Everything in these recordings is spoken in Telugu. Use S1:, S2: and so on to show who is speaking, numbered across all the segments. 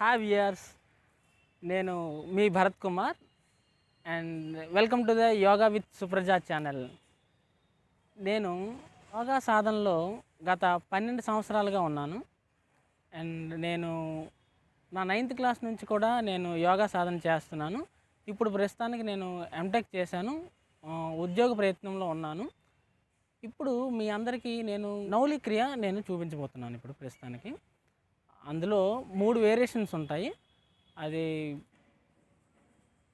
S1: Have years. నేను మీ Bharat Kumar. And welcome to the yoga with Supraja channel. నేను యోగా సాధనలో గత పన్నెండు సంవత్సరాలుగా ఉన్నాను. అండ్ నేను నా నైన్త్ క్లాస్ నుంచి కూడా నేను యోగా సాధన చేస్తున్నాను. ఇప్పుడు ప్రస్తుతానికి నేను ఎంటెక్ చేశాను. ఉద్యోగ ప్రయత్నంలో ఉన్నాను. ఇప్పుడు మీ అందరికీ నేను నౌలి క్రియ నేను చూపించబోతున్నాను ఇప్పుడు ప్రస్తుతానికి. అందులో మూడు వేరియేషన్స్ ఉంటాయి. అది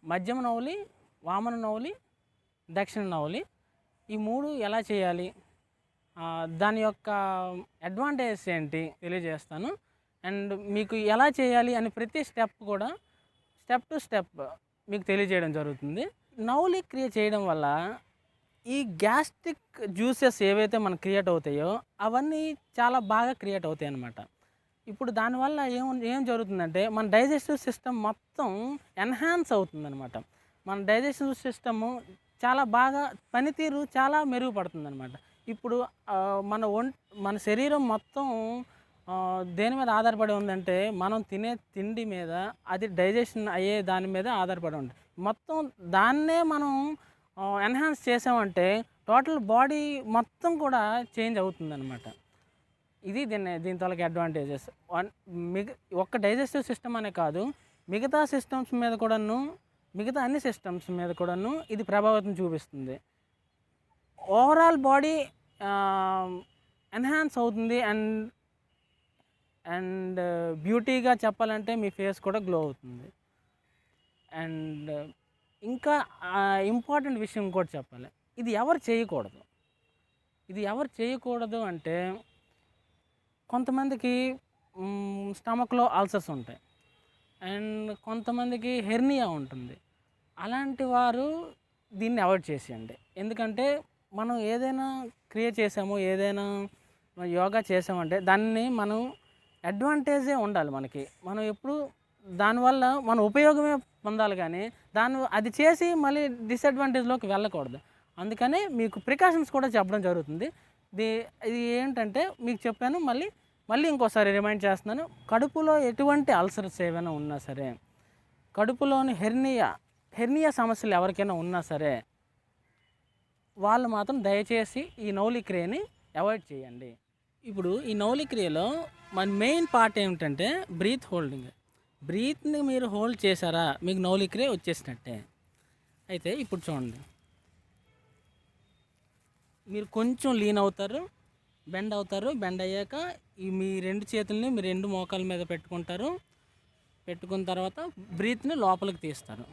S1: మధ్యమ నవలి వామన నవలి దక్షిణ నవలి. ఈ మూడు ఎలా చేయాలి? దాని యొక్క అడ్వాంటేజెస్ ఏంటి తెలియజేస్తాను. అండ్ మీకు ఎలా చేయాలి అని ప్రతి స్టెప్ కూడా స్టెప్ టు స్టెప్ మీకు తెలియజేయడం జరుగుతుంది. నౌలి క్రియ చేయడం వల్ల ఈ గ్యాస్ట్రిక్ జ్యూసెస్ ఏవైతే మనకు క్రియేట్ అవుతాయో అవన్నీ చాలా బాగా క్రియేట్ అవుతాయి అన్నమాట ఇప్పుడు దానివల్ల ఏం ఏం జరుగుతుందంటే మన డైజెస్టివ్ సిస్టమ్ మొత్తం ఎన్హాన్స్ అవుతుందన్నమాట. మన డైజెస్టివ్ సిస్టము చాలా బాగా పనితీరు చాలా మెరుగుపడుతుందన్నమాట. ఇప్పుడు మన ఒం మన శరీరం మొత్తం దేని మీద ఆధారపడి ఉందంటే మనం తినే తిండి మీద అది డైజెషన్ అయ్యే దాని మీద ఆధారపడి ఉంది మొత్తం దాన్నే మనం ఎన్హాన్స్ చేసామంటే టోటల్ బాడీ మొత్తం కూడా చేంజ్ అవుతుందన్నమాట. ఇది దీన్ని దీని తలకి అడ్వాంటేజెస్ వన్ మిగ ఒక్క డైజెస్టివ్ సిస్టమ్ అనే కాదు మిగతా సిస్టమ్స్ మీద కూడాను మిగతా అన్ని సిస్టమ్స్ మీద కూడాను ఇది ప్రభావితం చూపిస్తుంది. ఓవరాల్ బాడీ ఎన్హాన్స్ అవుతుంది అండ్ అండ్ బ్యూటీగా చెప్పాలంటే మీ ఫేస్ కూడా గ్లో అవుతుంది. అండ్ ఇంకా ఇంపార్టెంట్ విషయం కూడా చెప్పాలి. ఇది ఎవరు చేయకూడదు? ఇది ఎవరు చేయకూడదు అంటే కొంతమందికి స్టమక్లో అల్సర్స్ ఉంటాయి. అండ్ కొంతమందికి హెర్నియా ఉంటుంది. అలాంటి వారు దీన్ని అవాయిడ్ చేసేయండి. ఎందుకంటే మనం ఏదైనా క్రియ చేసామో ఏదైనా యోగా చేసామంటే దాన్ని మనం అడ్వాంటేజే ఉండాలి మనకి. మనం ఎప్పుడు దానివల్ల మన ఉపయోగమే పొందాలి కానీ దాని అది చేసి మళ్ళీ డిసడ్వాంటేజ్లోకి వెళ్ళకూడదు. అందుకని మీకు ప్రికాషన్స్ కూడా చెప్పడం జరుగుతుంది. ఇది ఇది ఏంటంటే మీకు చెప్పాను మళ్ళీ మళ్ళీ ఇంకోసారి రిమైండ్ చేస్తున్నాను. కడుపులో ఎటువంటి అల్సర్స్ ఏమైనా ఉన్నా సరే కడుపులోని హెర్నియా హెర్నియా సమస్యలు ఎవరికైనా ఉన్నా సరే వాళ్ళు మాత్రం దయచేసి ఈ నౌలి క్రియని అవాయిడ్ చేయండి. ఇప్పుడు ఈ నౌలి క్రియలో మన మెయిన్ పార్ట్ ఏమిటంటే బ్రీత్ హోల్డింగ్. బ్రీత్ని మీరు హోల్డ్ చేశారా మీకు నౌలి క్రియ వచ్చేసినట్టే. అయితే ఇప్పుడు చూడండి. మీరు కొంచెం లీన్ అవుతారు బెండ్ అవుతారు బెండ్ అయ్యాక ఈ మీ రెండు చేతుల్ని మీ రెండు మోకాల మీద పెట్టుకుంటారు. పెట్టుకున్న తర్వాత బ్రీత్ని లోపలికి తీస్తారు.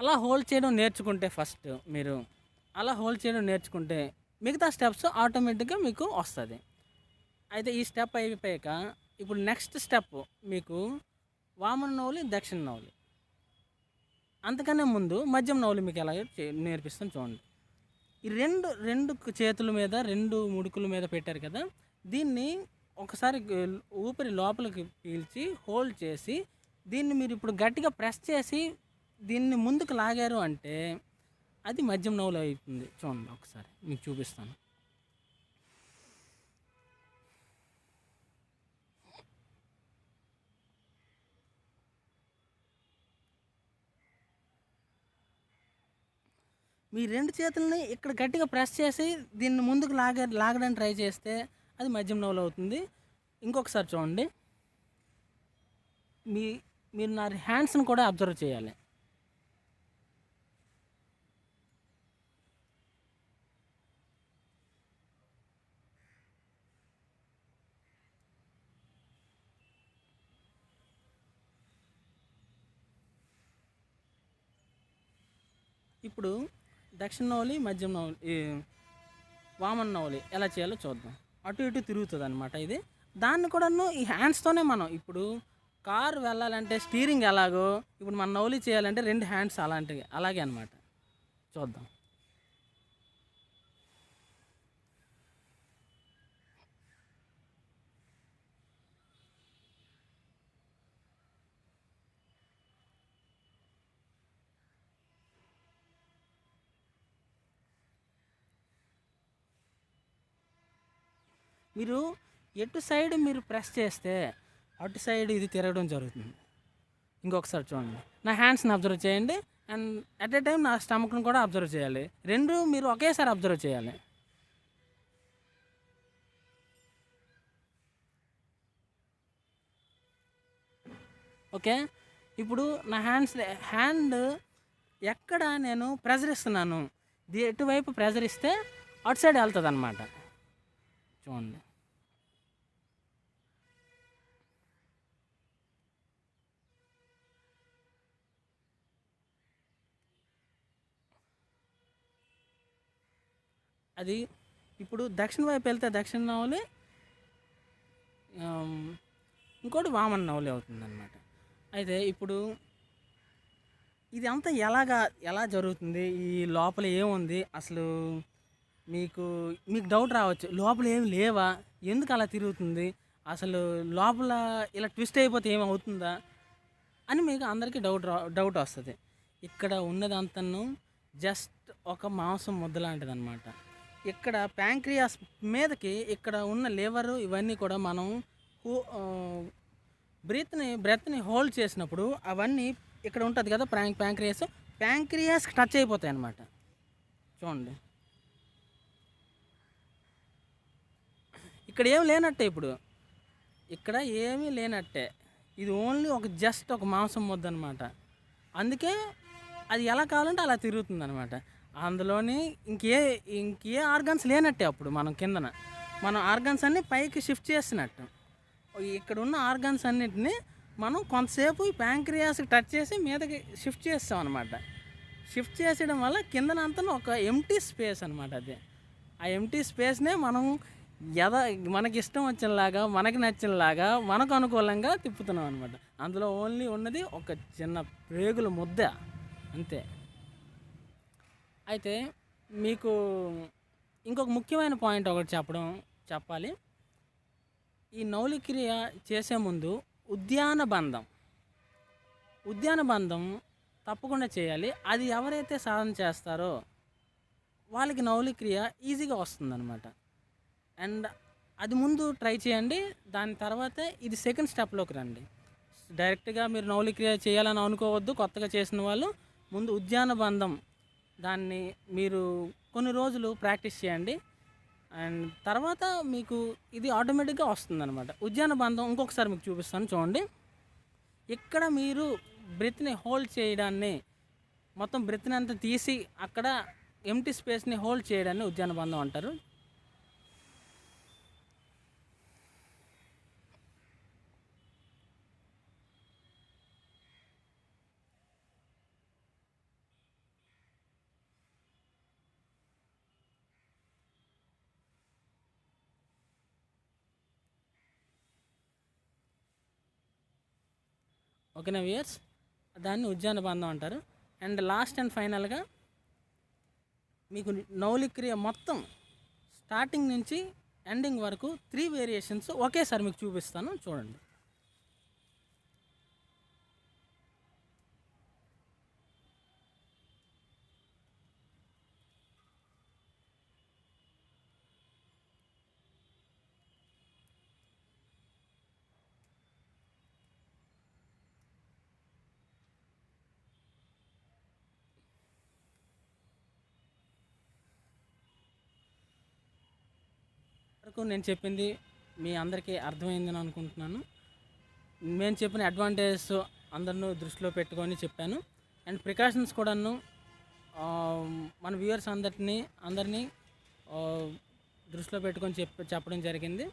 S1: అలా హోల్డ్ చేయడం నేర్చుకుంటే ఫస్ట్ మీరు అలా హోల్డ్ చేయడం నేర్చుకుంటే మిగతా స్టెప్స్ ఆటోమేటిక్గా మీకు వస్తుంది. అయితే ఈ స్టెప్ అయిపోయాక ఇప్పుడు నెక్స్ట్ స్టెప్ మీకు వామన నవ్వులు దక్షిణ నవ్వులు అంతకన్నా ముందు మద్యం నవ్వులు మీకు ఎలా నేర్పిస్తాను చూడండి. ఈ రెండు రెండు చేతుల మీద రెండు ముడుకుల మీద పెట్టారు కదా. దీన్ని ఒకసారి ఊపిరి లోపలికి పీల్చి హోల్డ్ చేసి దీన్ని మీరు ఇప్పుడు గట్టిగా ప్రెస్ చేసి దీన్ని ముందుకు లాగారు అంటే అది మధ్యం నవ్వులు అవుతుంది. చూడండి ఒకసారి మీకు చూపిస్తాను. మీ రెండు చేతుల్ని ఇక్కడ గట్టిగా ప్రెస్ చేసి దీన్ని ముందుకు లాగే లాగడానికి ట్రై చేస్తే అది మధ్యం నవ్వులు అవుతుంది. ఇంకొకసారి చూడండి. మీ మీరు నా హ్యాండ్స్ని కూడా అబ్జర్వ్ చేయాలి. ఇప్పుడు దక్షిణ నవలి మధ్యం నవలి వామన్ వామన నవలి ఎలా చేయాలో చూద్దాం. అటు ఇటు తిరుగుతుంది అనమాట ఇది. దాన్ని కూడాను ఈ హ్యాండ్స్తోనే మనం ఇప్పుడు కారు వెళ్ళాలంటే స్టీరింగ్ ఎలాగో ఇప్పుడు మన నవలి చేయాలంటే రెండు హ్యాండ్స్ అలాంటివి అలాగే అనమాట చూద్దాం. మీరు ఎటు సైడ్ మీరు ప్రెస్ చేస్తే అటు సైడ్ ఇది తిరగడం జరుగుతుంది. ఇంకొకసారి చూడండి. నా హ్యాండ్స్ని అబ్జర్వ్ చేయండి. అండ్ అట్ ఏ టైం నా స్టమక్ను కూడా అబ్జర్వ్ చేయాలి. రెండు మీరు ఒకేసారి అబ్జర్వ్ చేయాలి. ఓకే? ఇప్పుడు నా హ్యాండ్స్ హ్యాండ్ ఎక్కడ నేను ప్రెజర్ ఇస్తున్నాను ఎటువైపు ప్రెజర్ ఇస్తే అటు సైడ్ వెళ్తుంది అనమాట చూడండి. అది ఇప్పుడు దక్షిణ వైపు వెళ్తే దక్షిణ నవలి ఇంకోటి వామన నవలి అవుతుందన్నమాట. అయితే ఇప్పుడు ఇది అంతా ఎలాగా ఎలా జరుగుతుంది? ఈ లోపల ఏముంది? అసలు మీకు మీకు డౌట్ రావచ్చు. లోపల ఏం లేవా? ఎందుకు అలా తిరుగుతుంది? అసలు లోపల ఇలా ట్విస్ట్ అయిపోతే ఏమవుతుందా అని మీకు అందరికీ డౌట్ రా డౌట్ వస్తుంది. ఇక్కడ ఉన్నదంతను జస్ట్ ఒక మాంసం ముద్ద లాంటిది అనమాట ఇక్కడ ప్యాంక్రియాస్ మీదకి ఇక్కడ ఉన్న లేవరు ఇవన్నీ కూడా మనం బ్రీత్ని బ్రెత్ని హోల్డ్ చేసినప్పుడు అవన్నీ ఇక్కడ ఉంటుంది కదా ప్యాంక్ ప్యాంక్రియాస్ ప్యాంక్రియాస్కి టచ్ అయిపోతాయి అనమాట చూడండి. ఇక్కడ ఏం లేనట్టే ఇప్పుడు. ఇక్కడ ఏమీ లేనట్టే. ఇది ఓన్లీ ఒక జస్ట్ ఒక మాంసం ముద్ద అనమాట అందుకే అది ఎలా కావాలంటే అలా తిరుగుతుంది అనమాట అందులోని ఇంకే ఇంకే ఆర్గన్స్ లేనట్టే అప్పుడు మనం కిందన. మనం ఆర్గన్స్ అన్నీ పైకి షిఫ్ట్ చేసినట్టు. ఇక్కడ ఉన్న ఆర్గన్స్ అన్నిటిని మనం కొంతసేపు ఈ ప్యాంక్రియాస్కి టచ్ చేసి మీదకి షిఫ్ట్ చేస్తాం అనమాట షిఫ్ట్ చేసేయడం వల్ల కిందనంతా ఒక ఎంటీ స్పేస్ అనమాట అది. ఆ ఎంటీ స్పేస్నే మనం ఎద మనకి ఇష్టం వచ్చినలాగా మనకి నచ్చినలాగా మనకు అనుకూలంగా తిప్పుతున్నాం అనమాట అందులో ఓన్లీ ఉన్నది ఒక చిన్న ప్రేగుల ముద్ద. అంతే. అయితే మీకు ఇంకొక ముఖ్యమైన పాయింట్ ఒకటి చెప్పడం చెప్పాలి. ఈ నౌలిక్రియ చేసే ముందు ఉద్యాన బంధం. ఉద్యాన బంధం తప్పకుండా చేయాలి. అది ఎవరైతే సాధన చేస్తారో వాళ్ళకి నౌలిక్రియ ఈజీగా వస్తుందన్నమాట. అండ్ అది ముందు ట్రై చేయండి. దాని తర్వాత ఇది సెకండ్ స్టెప్లోకి రండి. డైరెక్ట్గా మీరు నౌలిక్రియ చేయాలని అనుకోవద్దు. కొత్తగా చేసిన వాళ్ళు ముందు ఉద్యాన బంధం దాన్ని మీరు కొన్ని రోజులు ప్రాక్టీస్ చేయండి. అండ్ తర్వాత మీకు ఇది ఆటోమేటిక్గా వస్తుంది అనమాట ఉద్యాన బంధం ఇంకొకసారి మీకు చూపిస్తాను చూడండి. ఇక్కడ మీరు బ్రెత్ని హోల్డ్ చేయడాన్ని మొత్తం బ్రెత్ని అంతా తీసి అక్కడ ఎంటీ స్పేస్ని హోల్డ్ చేయడాన్ని ఉద్యాన బంధం అంటారు. ఓకేనా వియర్స్ దాన్ని ఉద్యాన బంధం అంటారు. అండ్ లాస్ట్ అండ్ ఫైనల్గా మీకు నౌలిక్రియ మొత్తం స్టార్టింగ్ నుంచి ఎండింగ్ వరకు త్రీ వేరియేషన్స్ ఒకేసారి మీకు చూపిస్తాను. చూడండి. వరకు నేను చెప్పింది మీ అందరికీ అర్థమైందని అనుకుంటున్నాను. నేను చెప్పిన అడ్వాంటేజెస్ అందరినూ దృష్టిలో పెట్టుకొని చెప్పాను. అండ్ ప్రికాషన్స్ కూడాను మన వ్యూవర్స్ అందరినీ అందరినీ దృష్టిలో పెట్టుకొని చెప్ చెప్పడం జరిగింది.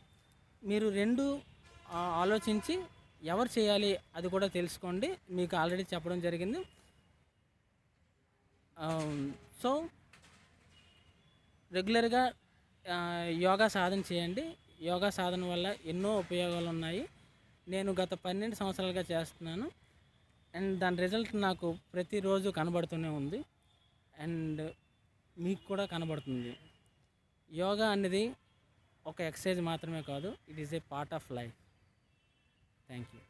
S1: మీరు రెండు ఆలోచించి ఎవరు చేయాలి అది కూడా తెలుసుకోండి. మీకు ఆల్రెడీ చెప్పడం జరిగింది. సో రెగ్యులర్గా యోగా సాధన చేయండి. యోగా సాధన వల్ల ఎన్నో ఉపయోగాలు ఉన్నాయి నేను గత పన్నెండు సంవత్సరాలుగా చేస్తున్నాను. అండ్ దాని రిజల్ట్ నాకు ప్రతిరోజు కనబడుతూనే ఉంది. అండ్ మీకు కూడా కనబడుతుంది. యోగా అనేది ఒక ఎక్సర్సైజ్ మాత్రమే కాదు it is a part of life. Thank you.